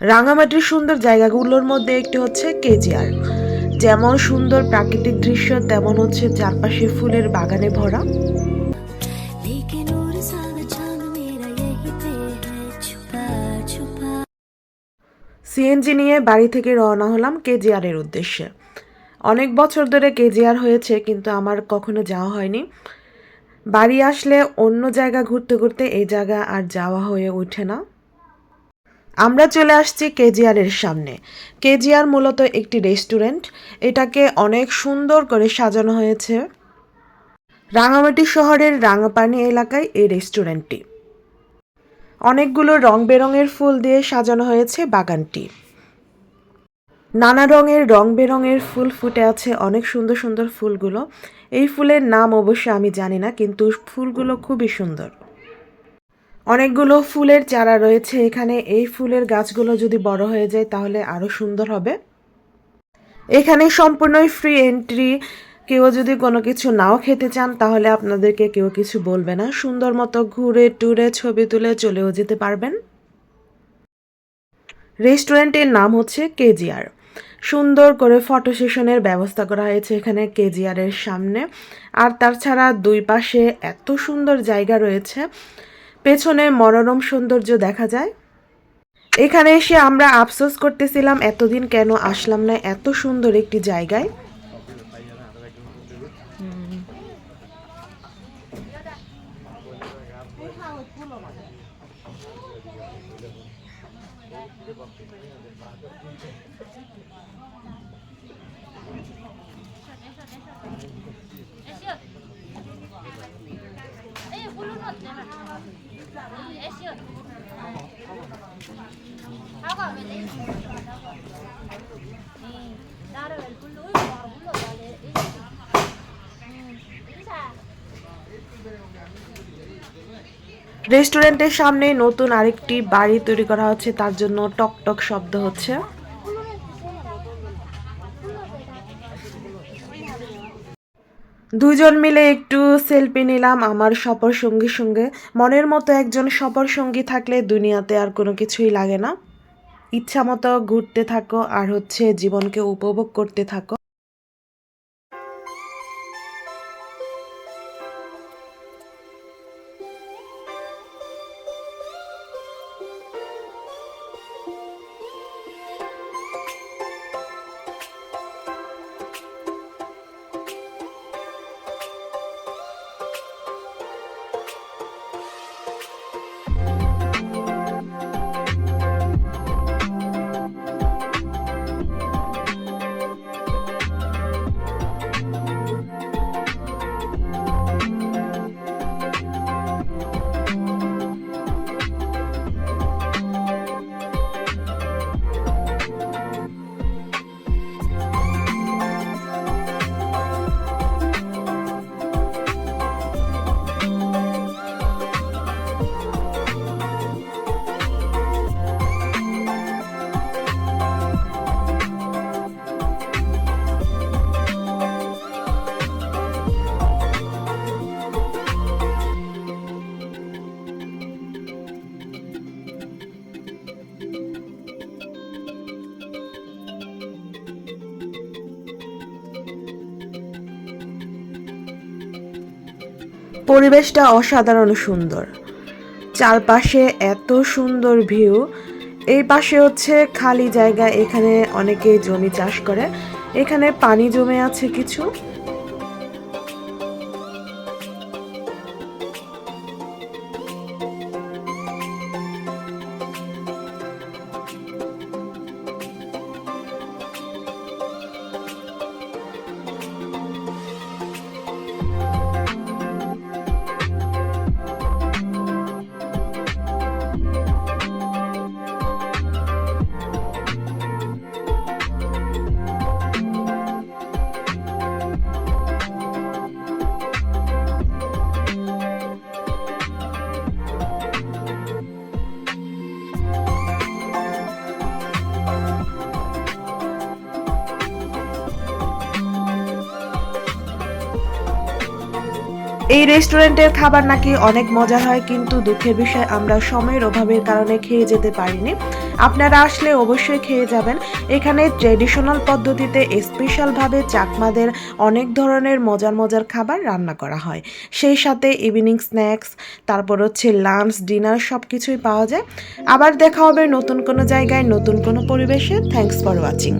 রাঙামাটির সুন্দর জায়গাগুলোর মধ্যে একটি হচ্ছে কেজিআর। যেমন সুন্দর প্রাকৃতিক দৃশ্য তেমন হচ্ছে চারপাশে ফুলের বাগানে ভরা। সিএনজি নিয়ে বাড়ি থেকে রওনা হলাম কেজিআরের উদ্দেশ্যে। অনেক বছর ধরে কেজিআর হয়েছে কিন্তু আমার কখনো যাওয়া হয়নি। বাড়ি আসলে অন্য জায়গা ঘুরতে ঘুরতে এই জায়গা আর যাওয়া হয়ে ওঠে না। আমরা চলে আসছি কেজিআরের সামনে। কেজিআর মূলত একটি রেস্টুরেন্ট। এটাকে অনেক সুন্দর করে সাজানো হয়েছে। রাঙামাটি শহরের রাঙাপানি এলাকায় এই রেস্টুরেন্টটি। অনেকগুলো রং বেরঙের ফুল দিয়ে সাজানো হয়েছে বাগানটি। নানা রঙের রং বেরঙের ফুল ফুটে আছে অনেক সুন্দর সুন্দর ফুলগুলো। এই ফুলের নাম অবশ্য আমি জানি না, কিন্তু ফুলগুলো খুবই সুন্দর। অনেকগুলো ফুলের চারা রয়েছে এখানে। এই ফুলের গাছগুলো যদি বড় হয়ে যায় তাহলে আরও সুন্দর হবে। এখানে সম্পূর্ণই ফ্রি এন্ট্রি কেউ যদি কোনো কিছু নাও খেতে চান তাহলে আপনাদেরকে কেউ কিছু বলবে না। সুন্দর মতো ঘুরে টুরে ছবি তুলে চলেও যেতে পারবেন। রেস্টুরেন্টের নাম হচ্ছে কেজিআর। সুন্দর করে ফটো সেশনের ব্যবস্থা করা হয়েছে এখানে কেজিআরের সামনে। আর তাছাড়া দুই পাশে এত সুন্দর জায়গা রয়েছে। পেছনে মনোরম সৌন্দর্য দেখা যায়। এখানে এসে আমরা আফসোস করতেছিলাম এতদিন কেন আসলাম না এত সুন্দর একটি জায়গায়। রেস্টুরেন্টের সামনে নতুন আরেকটি বাড়ি তৈরি করা হচ্ছে, তার জন্য টক টক শব্দ হচ্ছে। দুজন মিলে একটু সেলফি নিলাম, আমার সফর সঙ্গীর সঙ্গে। মনের মতো একজন সফর সঙ্গী থাকলে দুনিয়াতে আর কোনো কিছুই লাগে না। ইচ্ছা মতো ঘুরতে থাকো, আর হচ্ছে জীবনকে উপভোগ করতে থাকো। পরিবেশটা অসাধারণ সুন্দর। চারপাশে এত সুন্দর ভিউ। এই পাশে হচ্ছে খালি জায়গা, এখানে অনেকে জমি চাষ করে। এখানে পানি জমে আছে কিছু। এই রেস্টুরেন্টের খাবার নাকি অনেক মজার হয়, কিন্তু দুঃখের বিষয়, আমরা সময়ের অভাবের কারণে খেয়ে যেতে পারিনি। আপনারা আসলে অবশ্যই খেয়ে যাবেন। এখানে ট্রেডিশনাল পদ্ধতিতে স্পেশালভাবে চাকমাদের অনেক ধরনের মজার মজার খাবার রান্না করা হয়। সেই সাথে ইভিনিং স্ন্যাক্স তারপর হচ্ছে লাঞ্চ ডিনার সব কিছুই পাওয়া যায়। আবার দেখা হবে নতুন কোনো জায়গায়, নতুন কোনো পরিবেশে। Thanks for watching